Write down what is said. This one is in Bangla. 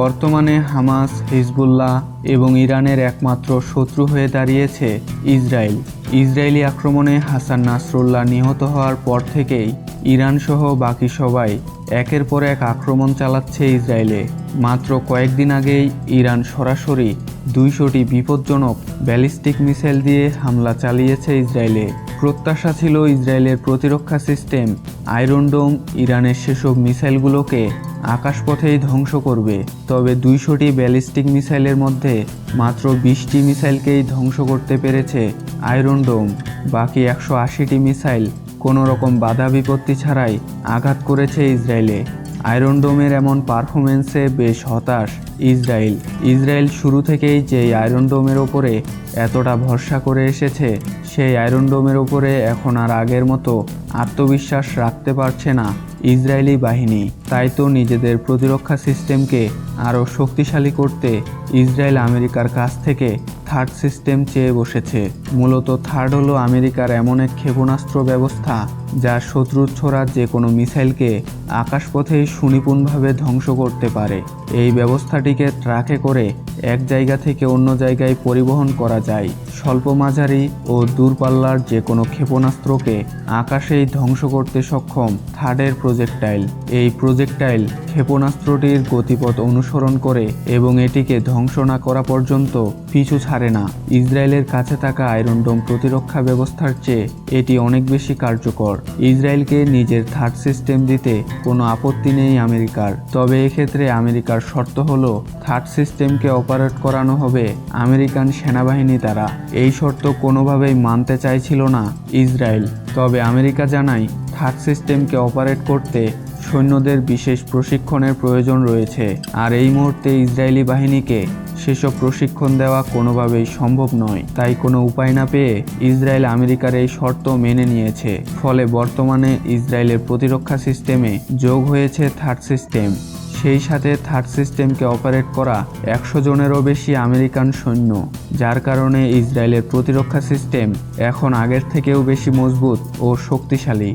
বর্তমানে হামাস, হিজবুল্লাহ এবং ইরানের একমাত্র শত্রু হয়ে দাঁড়িয়েছে ইসরায়েল। ইসরায়েলি আক্রমণে হাসান নাসরুল্লাহ নিহত হওয়ার পর থেকেই ইরান সহ বাকি সবাই একের পর এক আক্রমণ চালাচ্ছে ইসরায়েলে। মাত্র কয়েকদিন আগেই ইরান সরাসরি দুইশোটি বিপজ্জনক ব্যালিস্টিক মিসাইল দিয়ে হামলা চালিয়েছে ইসরায়েলে। প্রত্যাশা ছিল ইসরায়েলের প্রতিরক্ষা সিস্টেম আয়রন ডোম ইরানের সেসব মিসাইলগুলোকে আকাশপথেই ধ্বংস করবে। তবে দুইশোটি ব্যালিস্টিক মিসাইলের মধ্যে মাত্র বিশটি মিসাইলকেই ধ্বংস করতে পেরেছে আয়রন ডোম। বাকি একশো আশিটি মিসাইল কোনো রকম বাধা বিপত্তি ছাড়াই আঘাত করেছে ইসরায়েলে। আয়রন ডোমের এমন পারফরমেন্সে বেশ হতাশ ইসরায়েল। ইসরায়েল শুরু থেকেই যেই আয়রন ডোমের ওপরে এতটা ভরসা করে এসেছে, সেই আয়রন ডোমের ওপরে এখন আর আগের মতো আত্মবিশ্বাস রাখতে পারছে না ইসরায়েলি বাহিনী। তাই তো নিজেদের প্রতিরক্ষা সিস্টেমকে আরও শক্তিশালী করতে ইসরায়েল আমেরিকার কাছ থেকে থার্ড সিস্টেম চেয়ে বসেছে। মূলত থার্ড হলো আমেরিকার এমন এক ক্ষেপণাস্ত্র ব্যবস্থা যা শত্রুর ছোড়া যে কোনো মিসাইলকে আকাশপথেই সুনিপুণভাবে ধ্বংস করতে পারে। এই ব্যবস্থাটিকে ট্রাকে করে এক জায়গা থেকে অন্য জায়গায় পরিবহন করা যায়। স্বল্প মাঝারি ও দূরপাল্লার যে কোনো ক্ষেপণাস্ত্রকে আকাশেই ধ্বংস করতে সক্ষম থার্ডের প্রজেক্টাইল। এই প্রজেক্টাইল ক্ষেপণাস্ত্রটির গতিপথ অনুসরণ করে এবং এটিকে ধ্বংস না করা পর্যন্ত পিছু ছাড়ে না। ইসরায়েলের কাছে থাকা আয়রন ডোম প্রতিরক্ষা ব্যবস্থার চেয়ে এটি অনেক বেশি কার্যকর। ইসরায়েলকে নিজের থার্ড সিস্টেম দিতে কোনো আপত্তি নেই আমেরিকার। তবে এক্ষেত্রে আমেরিকার শর্ত হলো থার্ড সিস্টেমকে অপারেট করানো হবে আমেরিকান সেনাবাহিনী দ্বারা। এই শর্ত কোনোভাবেই মানতে চাইছিল না ইসরায়েল। তবে আমেরিকা জানায় থার্ড সিস্টেমকে অপারেট করতে সৈন্যদের বিশেষ প্রশিক্ষণের প্রয়োজন রয়েছে। আর এই মুহূর্তে ইসরায়েলি বাহিনীকে সেসব প্রশিক্ষণ দেওয়া কোনোভাবেই সম্ভব নয়। তাই কোনো উপায় না পেয়ে ইসরায়েল আমেরিকার এই শর্ত মেনে নিয়েছে। ফলে বর্তমানে ইসরায়েলের প্রতিরক্ষা সিস্টেমে যোগ হয়েছে থার্ড সিস্টেম। সেই সাথে থার্ড সিস্টেমকে অপারেট করা একশো জনেরও বেশি আমেরিকান সৈন্য, যার কারণে ইসরায়েলের প্রতিরক্ষা সিস্টেম এখন আগের থেকেও বেশি মজবুত ও শক্তিশালী।